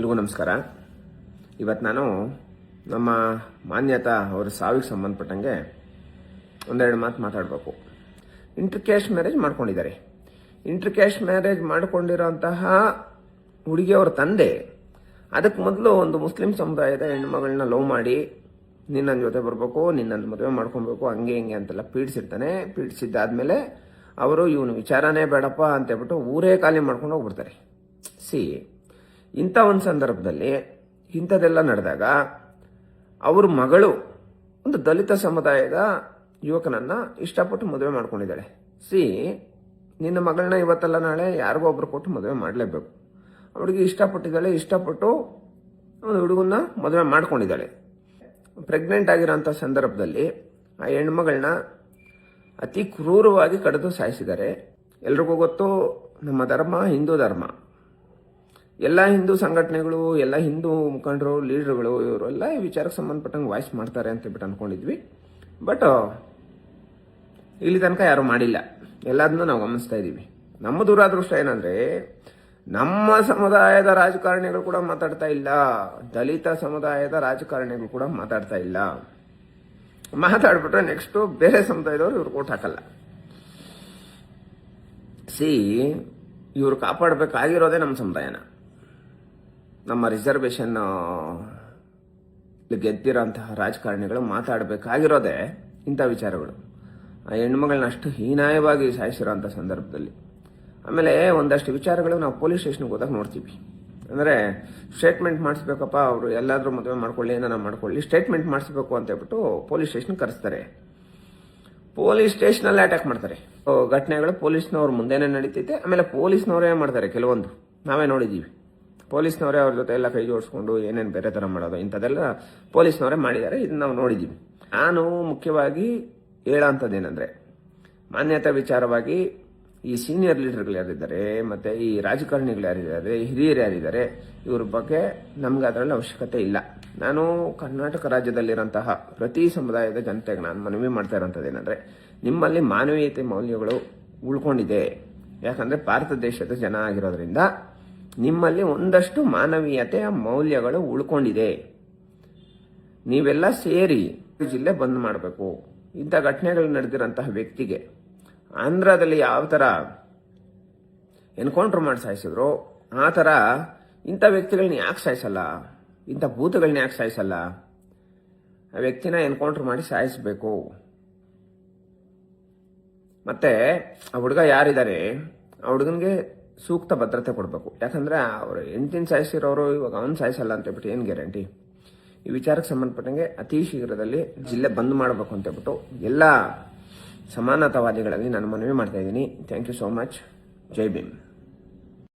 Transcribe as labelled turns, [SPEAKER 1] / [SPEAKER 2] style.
[SPEAKER 1] ಎಲ್ರಿಗೂ ನಮಸ್ಕಾರ. ಇವತ್ತು ನಾನು ನಮ್ಮ ಮಾನ್ಯತಾ ಅವರ ಸಾವಿಗೆ ಸಂಬಂಧಪಟ್ಟಂಗೆ ಒಂದೆರಡು ಮಾತು ಮಾತಾಡಬೇಕು. ಇಂಟರ್ ಕ್ಯಾಶ್ ಮ್ಯಾರೇಜ್ ಮಾಡ್ಕೊಂಡಿದ್ದಾರೆ. ಇಂಟರ್ ಕ್ಯಾಶ್ ಮ್ಯಾರೇಜ್ ಮಾಡಿಕೊಂಡಿರೋಂತಹ ಹುಡುಗಿಯವರ ತಂದೆ ಅದಕ್ಕೆ ಮೊದಲು ಒಂದು ಮುಸ್ಲಿಂ ಸಮುದಾಯದ ಹೆಣ್ಮಗಳನ್ನ ಲವ್ ಮಾಡಿ ನೀನು ನನ್ನ ಜೊತೆ ಬರಬೇಕು ನಿನ್ನ ಮದುವೆ ಮಾಡ್ಕೊಬೇಕು, ಹಂಗೆ ಹಿಂಗೆ ಅಂತೆಲ್ಲ ಪೀಡಿಸಿರ್ತಾನೆ. ಪೀಡಿಸಿದ್ದಾದ್ಮೇಲೆ ಅವರು, ಇವನು ವಿಚಾರನೇ ಬೇಡಪ್ಪ ಅಂತ ಹೇಳ್ಬಿಟ್ಟು ಊರೇ ಖಾಲಿ ಮಾಡ್ಕೊಂಡು ಹೋಗ್ಬಿಡ್ತಾರೆ. ಸಿ ಇಂಥ ಒಂದು ಸಂದರ್ಭದಲ್ಲಿ ಇಂಥದ್ದೆಲ್ಲ ನಡೆದಾಗ ಅವ್ರ ಮಗಳು ಒಂದು ದಲಿತ ಸಮುದಾಯದ ಯುವಕನನ್ನ ಇಷ್ಟಪಟ್ಟು ಮದುವೆ ಮಾಡ್ಕೊಂಡಿದ್ದಾಳೆ. ಸಿ, ನಿನ್ನ ಮಗಳನ್ನ ಇವತ್ತಲ್ಲ ನಾಳೆ ಯಾರಿಗೋ ಒಬ್ರು ಕೊಟ್ಟು ಮದುವೆ ಮಾಡಲೇಬೇಕು. ಅವಳಿಗೆ ಇಷ್ಟಪಟ್ಟಿದ್ದಾಳೆ, ಇಷ್ಟಪಟ್ಟು ಒಂದು ಹುಡುಗನ್ನ ಮದುವೆ ಮಾಡ್ಕೊಂಡಿದ್ದಾಳೆ. ಪ್ರೆಗ್ನೆಂಟ್ ಆಗಿರೋಂಥ ಸಂದರ್ಭದಲ್ಲಿ ಆ ಹೆಣ್ಮಗಳನ್ನ ಅತಿ ಕ್ರೂರವಾಗಿ ಕಡಿದು ಸಾಯಿಸಿದ್ದಾರೆ. ಎಲ್ರಿಗೂ ಗೊತ್ತು, ನಮ್ಮ ಧರ್ಮ ಹಿಂದೂ ಧರ್ಮ. ಎಲ್ಲ ಹಿಂದೂ ಸಂಘಟನೆಗಳು, ಎಲ್ಲ ಹಿಂದೂ ಮುಖಂಡರು, ಲೀಡರ್ಗಳು ಇವರೆಲ್ಲ ಈ ವಿಚಾರಕ್ಕೆ ಸಂಬಂಧಪಟ್ಟಂಗೆ ವಾಯ್ಸ್ ಮಾಡ್ತಾರೆ ಅಂತ ಹೇಳ್ಬಿಟ್ಟು ಅನ್ಕೊಂಡಿದ್ವಿ. ಬಟ್ ಇಲ್ಲಿ ತನಕ ಯಾರು ಮಾಡಿಲ್ಲ. ಎಲ್ಲದನ್ನೂ ನಾವು ಗಮನಿಸ್ತಾ ಇದ್ದೀವಿ. ನಮ್ಮ ದುರಾದೃಷ್ಟ ಏನಂದ್ರೆ, ನಮ್ಮ ಸಮುದಾಯದ ರಾಜಕಾರಣಿಗಳು ಕೂಡ ಮಾತಾಡ್ತಾ ಇಲ್ಲ. ದಲಿತ ಸಮುದಾಯದ ರಾಜಕಾರಣಿಗಳು ಕೂಡ ಮಾತಾಡ್ತಾ ಇಲ್ಲ. ಮಾತಾಡ್ಬಿಟ್ರೆ ನೆಕ್ಸ್ಟ್ ಬೇರೆ ಸಮುದಾಯದವರು ಇವ್ರು ಓಟ್ ಹಾಕಲ್ಲ. ಸಿ ಇವ್ರು ಕಾಪಾಡಬೇಕಾಗಿರೋದೇ ನಮ್ಮ ಸಮುದಾಯನ. ನಮ್ಮ ರಿಸರ್ವೇಷನ್ ಗೆದ್ದಿರೋಂತಹ ರಾಜಕಾರಣಿಗಳು ಮಾತಾಡಬೇಕಾಗಿರೋದೇ ಇಂಥ ವಿಚಾರಗಳು. ಆ ಹೆಣ್ಮಗಳನ್ನ ಅಷ್ಟು ಹೀನಾಯವಾಗಿ ಸಾಯಿಸಿರೋಂಥ ಸಂದರ್ಭದಲ್ಲಿ. ಆಮೇಲೆ ಒಂದಷ್ಟು ವಿಚಾರಗಳು ನಾವು ಪೊಲೀಸ್ ಸ್ಟೇಷನ್ಗೆ ಹೋದಾಗ ನೋಡ್ತೀವಿ. ಅಂದರೆ ಸ್ಟೇಟ್ಮೆಂಟ್ ಮಾಡಿಸ್ಬೇಕಪ್ಪ, ಅವರು ಎಲ್ಲಾದರೂ ಮದುವೆ ಮಾಡ್ಕೊಳ್ಳಿ ಏನಾರ ಮಾಡ್ಕೊಳ್ಳಿ ಸ್ಟೇಟ್ಮೆಂಟ್ ಮಾಡಿಸ್ಬೇಕು ಅಂತ ಹೇಳ್ಬಿಟ್ಟು ಪೊಲೀಸ್ ಸ್ಟೇಷನ್ ಕರೆಸ್ತಾರೆ. ಪೊಲೀಸ್ ಸ್ಟೇಷನಲ್ಲಿ ಅಟ್ಯಾಕ್ ಮಾಡ್ತಾರೆ. ಘಟನೆಗಳು ಪೊಲೀಸ್ನವ್ರ ಮುಂದೆನೇ ನಡೀತೈತೆ, ಆಮೇಲೆ ಪೊಲೀಸ್ನವರೇ ಮಾಡ್ತಾರೆ, ಕೆಲವೊಂದು. ನಾವೇ ನೋಡಿದ್ದೀವಿ ಪೊಲೀಸ್ನವರೇ ಅವ್ರ ಜೊತೆ ಎಲ್ಲ ಕೈ ಜೋಡಿಸ್ಕೊಂಡು ಏನೇನು ಬೇರೆ ಥರ ಮಾಡೋದು, ಇಂಥದ್ದೆಲ್ಲ ಪೊಲೀಸ್ನವರೇ ಮಾಡಿದ್ದಾರೆ, ಇದನ್ನ ನಾವು ನೋಡಿದ್ದೀವಿ ನಾನು ಮುಖ್ಯವಾಗಿ ಹೇಳೋಂಥದ್ದೇನೆಂದರೆ, ಮಾನ್ಯತೆ ವಿಚಾರವಾಗಿ ಈ ಸೀನಿಯರ್ ಲೀಡರ್ಗಳು ಯಾರಿದ್ದಾರೆ, ಮತ್ತು ಈ ರಾಜಕಾರಣಿಗಳು ಯಾರಿದ್ದಾರೆ ಹಿರಿಯರು ಯಾರಿದ್ದಾರೆ, ಇವ್ರ ಬಗ್ಗೆ ನಮ್ಗೆ ಅದರಲ್ಲಿ ಅವಶ್ಯಕತೆ ಇಲ್ಲ. ನಾನು ಕರ್ನಾಟಕ ರಾಜ್ಯದಲ್ಲಿರೋಂತಹ ಪ್ರತಿ ಸಮುದಾಯದ ಜನತೆಗೆ ನಾನು ಮನವಿ ಮಾಡ್ತಾ ಇರೋಂಥದ್ದು ಏನಂದರೆ ನಿಮ್ಮಲ್ಲಿ ಮಾನವೀಯತೆ ಮೌಲ್ಯಗಳು ಉಳ್ಕೊಂಡಿದೆ. ಯಾಕಂದರೆ ಭಾರತ ದೇಶದ ಜನ ಆಗಿರೋದ್ರಿಂದ ನಿಮ್ಮಲ್ಲಿ ಒಂದಷ್ಟು ಮಾನವೀಯತೆಯ ಮೌಲ್ಯಗಳು ಉಳ್ಕೊಂಡಿದೆ. ನೀವೆಲ್ಲ ಸೇರಿ ಜಿಲ್ಲೆ ಬಂದ್ ಮಾಡಬೇಕು. ಇಂಥ ಘಟನೆಗಳು ನಡೆದಿರೋಂತಹ ವ್ಯಕ್ತಿಗೆ ಆಂಧ್ರದಲ್ಲಿ ಯಾವ ಥರ ಎನ್ಕೌಂಟ್ರ್ ಮಾಡಿ ಸಾಯಿಸಿದ್ರು, ಆ ಥರ ಇಂಥ ವ್ಯಕ್ತಿಗಳನ್ನ ಯಾಕೆ ಸಾಯಿಸಲ್ಲ? ಇಂಥ ಭೂತಗಳನ್ನ ಯಾಕೆ ಸಾಯಿಸಲ್ಲ? ಆ ವ್ಯಕ್ತಿನ ಎನ್ಕೌಂಟ್ರ್ ಮಾಡಿ ಸಾಯಿಸಬೇಕು. ಮತ್ತೆ ಆ ಹುಡುಗ ಯಾರಿದ್ದಾರೆ? ಆ ಹುಡುಗನಿಗೆ ಸೂಕ್ತ ಭದ್ರತೆ ಕೊಡಬೇಕು. ಯಾಕಂದರೆ ಅವ್ರು ಹೆಂಡ್ತಿನ ಸಾಯಿಸಿರೋರು ಇವಾಗ ಅವ್ನು ಸಾಯಿಸಲ್ಲ ಅಂತ ಹೇಳ್ಬಿಟ್ಟು ಏನು ಗ್ಯಾರಂಟಿ? ಈ ವಿಚಾರಕ್ಕೆ ಸಂಬಂಧಪಟ್ಟಂಗೆ ಅತಿ ಶೀಘ್ರದಲ್ಲಿ ಜಿಲ್ಲೆ ಬಂದ್ ಮಾಡಬೇಕು ಅಂತ ಹೇಳ್ಬಿಟ್ಟು ಎಲ್ಲ ಸಮಾನತಾವಾದಿಗಳಲ್ಲಿ ನಾನು ಮನವಿ ಮಾಡ್ತಾ ಇದ್ದೀನಿ. Thank you so much Jai Bhim.